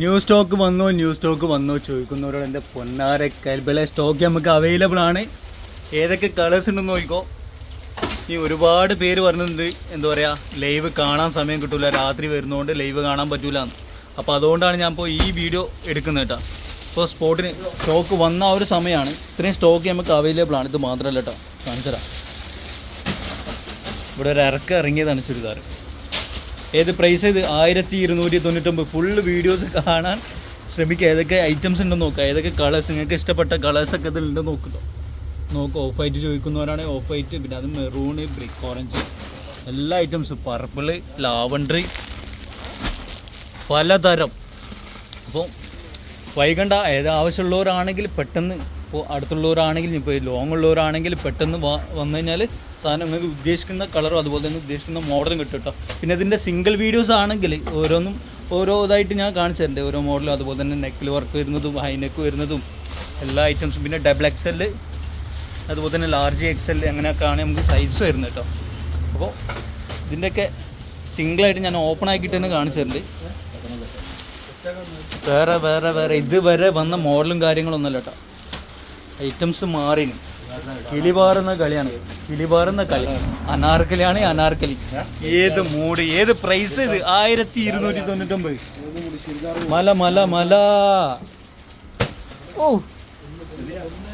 New stock വന്നോ new stock വന്നോ ചോദിക്കുന്നവരോട് എന്റെ പൊന്നാര കൽബിലെ സ്റ്റോക്ക് നമുക്ക് അവൈലബിൾ ആണ്. ഏതൊക്കെ കളേഴ്സ് ഉണ്ടെന്ന് നോക്കിക്കോ. ഈ ഒരുപാട് പേര് പറഞ്ഞിട്ടുണ്ട് എന്താ പറയുക ലൈവ് കാണാൻ സമയം കിട്ടില്ല രാത്രി വരുന്നതുകൊണ്ട് ലൈവ് കാണാൻ പറ്റൂല അപ്പോൾ അതുകൊണ്ടാണ് ഞാൻ ഇപ്പോൾ ഈ വീഡിയോ എടുക്കുന്നത് കേട്ടോ. ഇപ്പോൾ സ്പോട്ടിന് സ്റ്റോക്ക് വന്ന ആ ഒരു സമയമാണ് ഇത്രയും സ്റ്റോക്ക് നമുക്ക് അവൈലബിൾ ആണ്. ഇത് മാത്രമല്ല കേട്ടോ കാണിച്ചതാ ഇവിടെ ഒരു ഇറക്കം ഇറങ്ങിയതാണ് ചുരിദാർ. ഏത് പ്രൈസ് ഇത് ആയിരത്തി ഇരുന്നൂറ്റി തൊണ്ണൂറ്റൊമ്പത് ഫുള്ള് വീഡിയോസ് കാണാൻ ശ്രമിക്കുക. ഏതൊക്കെ ഐറ്റംസ് ഉണ്ടെന്ന് നോക്കുക. ഏതൊക്കെ കളേഴ്സ് നിങ്ങൾക്ക് ഇഷ്ടപ്പെട്ട കളേഴ്സൊക്കെ ഇതിലുണ്ട് നോക്കുക നോക്കുക ഓഫ് വൈറ്റ് ചോദിക്കുന്നവരാണെങ്കിൽ ഓഫ് വൈറ്റ് പിന്നെ അത് മെറൂണ് ബ്രിക്ക് ഓറഞ്ച് എല്ലാ ഐറ്റംസും പർപ്പിൾ ലാവൻഡറി പലതരം. അപ്പോൾ വൈകണ്ട. ഏത് ആവശ്യമുള്ളവരാണെങ്കിൽ പെട്ടെന്ന് ഇപ്പോൾ അടുത്തുള്ളവരാണെങ്കിലും ഇപ്പോൾ ലോങ് ഉള്ളവരാണെങ്കിൽ പെട്ടെന്ന് വന്നു കഴിഞ്ഞാൽ സാധനം നിങ്ങൾക്ക് ഉദ്ദേശിക്കുന്ന കളറും അതുപോലെ തന്നെ ഉദ്ദേശിക്കുന്ന മോഡലും കിട്ടും കേട്ടോ പിന്നെ ഇതിന്റെ സിംഗിൾ വീഡിയോസ് ആണെങ്കിൽ ഓരോന്നും ഓരോ ഇതായിട്ട് ഞാൻ കാണിച്ചു ഓരോ മോഡലും അതുപോലെ തന്നെ നെക്കിൽ വർക്ക് വരുന്നതും ഹൈ നെക്ക് വരുന്നതും എല്ലാ ഐറ്റംസും പിന്നെ ഡബിൾ എക്സ് എൽ അതുപോലെ തന്നെ ലാർജ് എക്സ് എൽ അങ്ങനെയൊക്കെയാണ് നമുക്ക് സൈസ് വരുന്നത് കേട്ടോ അപ്പോൾ ഇതിന്റെയൊക്കെ സിംഗിളായിട്ട് ഞാൻ ഓപ്പൺ ആക്കിയിട്ട് തന്നെ കാണിച്ചു തരുന്നുണ്ട് വേറെ വേറെ വേറെ. ഇതുവരെ വന്ന മോഡലും കാര്യങ്ങളൊന്നുമല്ല കേട്ടോ ഐറ്റംസ് മാറിന്. കിളിപാറുന്ന കളിയാണ്. കിളിപാറുന്ന കളി. അനാർക്കലിയാണ് അനാർക്കലി. ഏത് മൂഡ് ഏത് പ്രൈസ് ഇത്? ആയിരത്തി ഇരുന്നൂറ്റി തൊണ്ണൂറ്റൊമ്പത്. മല മല മല. ഓ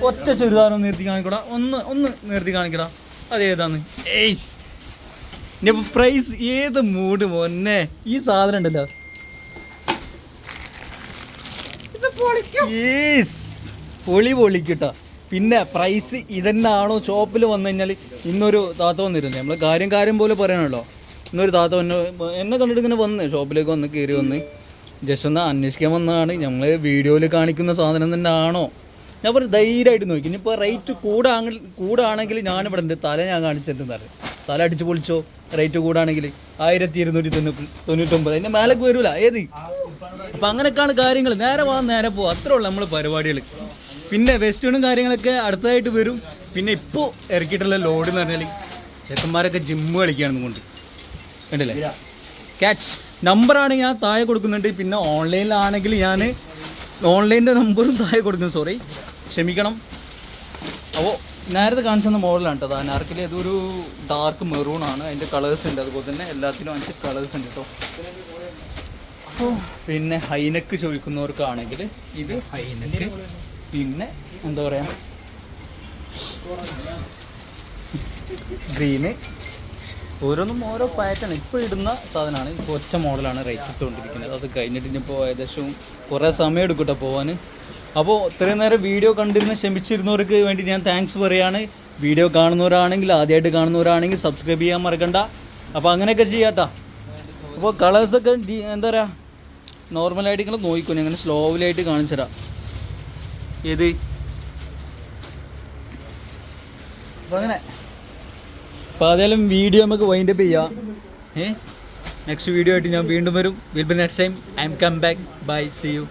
ഒറ്റ ചുരിദാറും നിർത്തി കാണിക്കടാ. ഒന്ന് ഒന്ന് നിർത്തി കാണിക്കടാ. അതേതാന്ന് ഏയ്സ് ഇനി പ്രൈസ് ഏത് മൂഡ് മോന്നെ ഈ സാധനം ഉണ്ടല്ലോ. യേസ് പൊളി പൊളിക്കട്ടോ പിന്നെ പ്രൈസ് ഇതെന്നാണോ ഷോപ്പിൽ വന്നു കഴിഞ്ഞാൽ ഇന്നൊരു താത്ത വന്നിരുന്നു. നമ്മൾ കാര്യം കാര്യം പോലെ പറയണല്ലോ. ഇന്നൊരു താത്ത വന്ന് എന്നെ കണ്ടിട്ട് ഇങ്ങനെ വന്ന് ഷോപ്പിലേക്ക് വന്ന് കയറി വന്ന് ജസ്റ്റ് ഒന്ന് അന്വേഷിക്കാൻ വന്നതാണ്. ഞങ്ങൾ വീഡിയോയിൽ കാണിക്കുന്ന സാധനം തന്നെ ആണോ ഞാൻ പറഞ്ഞു ധൈര്യമായിട്ട് നോക്കി. ഇനിയിപ്പോൾ റേറ്റ് കൂടാണെങ്കിൽ കൂടാണെങ്കിൽ ഞാനിവിടെ ഉണ്ട്. തല ഞാൻ കാണിച്ചിട്ടുണ്ടാറ് തല അടിച്ച് പൊളിച്ചോ? റേറ്റ് കൂടാണെങ്കിൽ ആയിരത്തി ഇരുന്നൂറ്റി തൊണ്ണൂറ്റി തൊണ്ണൂറ്റൊമ്പത്. അതിന്റെ മേലേക്ക് വരില്ല ഏത്? അപ്പം അങ്ങനെയൊക്കെയാണ് കാര്യങ്ങൾ നേരെ വാ നേരെ പോകും അത്രേ ഉള്ളൂ നമ്മൾ പരിപാടികൾ പിന്നെ വെസ്റ്റേണും കാര്യങ്ങളൊക്കെ അടുത്തതായിട്ട് വരും. പിന്നെ ഇപ്പോൾ ഇറക്കിയിട്ടുള്ള ലോഡ് എന്ന് പറഞ്ഞാൽ ചെക്കന്മാരൊക്കെ ജിമ്മ് കളിക്കുകയാണെന്ന് കൊണ്ട് കണ്ടില്ലേ? ക്യാച്ച് നമ്പറാണ് ഞാൻ താഴെ കൊടുക്കുന്നുണ്ട്. പിന്നെ ഓൺലൈനിലാണെങ്കിൽ ഞാൻ ഓൺലൈനിന്റെ നമ്പറും താഴെ കൊടുക്കുന്നു. സോറി ക്ഷമിക്കണം. അപ്പോൾ നേരത്തെ കാണിച്ചു തന്ന മോഡലാണ് കേട്ടോ അനാർക്കിൽ ഇതൊരു ഡാർക്ക് മെറൂൺ ആണ്. അതിന്റെ കളേഴ്സ് ഉണ്ട്. അതുപോലെ തന്നെ എല്ലാത്തിനും അഞ്ച് കളേഴ്സ് ഉണ്ട് കേട്ടോ അപ്പോൾ പിന്നെ ഹൈനക്ക് ചോദിക്കുന്നവർക്കാണെങ്കിൽ ഇത് ഹൈനെക്ക് പിന്നെ എന്താ പറയുക ഗ്രീന് ഓരോന്നും ഓരോ പാറ്റേൺ ഇപ്പോൾ ഇടുന്ന സാധനമാണ്. ഇപ്പോൾ ഒറ്റ മോഡലാണ് റേറ്റ് ഇട്ടുകൊണ്ടിരിക്കുന്നത് അത് കഴിഞ്ഞിട്ട് ഇനിയിപ്പോൾ ഏകദേശം കുറേ സമയം എടുക്കട്ടെ കേട്ടോ പോകാൻ അപ്പോൾ ഇത്രയും നേരം വീഡിയോ കണ്ടിരുന്ന ക്ഷമിച്ചിരുന്നവർക്ക് വേണ്ടി ഞാൻ താങ്ക്സ് പറയാണ്. വീഡിയോ കാണുന്നവരാണെങ്കിൽ ആദ്യമായിട്ട് കാണുന്നവരാണെങ്കിൽ സബ്സ്ക്രൈബ് ചെയ്യാൻ മറക്കണ്ട. അപ്പോൾ അങ്ങനെയൊക്കെ ചെയ്യാട്ടാ. അപ്പോൾ കളേഴ്സൊക്കെ എന്താ പറയുക നോർമലായിട്ട് ഇങ്ങനെ നോക്കിക്കോ. ഞാൻ അങ്ങനെ സ്ലോവിലായിട്ട് കാണിച്ചു തരാം ഏത്? അപ്പോൾ അങ്ങനെ. അപ്പോൾ അതേലും വീഡിയോ നമുക്ക് വൈൻഡപ്പ് ചെയ്യാം. ഏ? നെക്സ്റ്റ് വീഡിയോ ആയിട്ട് ഞാൻ വീണ്ടും വരും. Will be next time I'm come back bye see you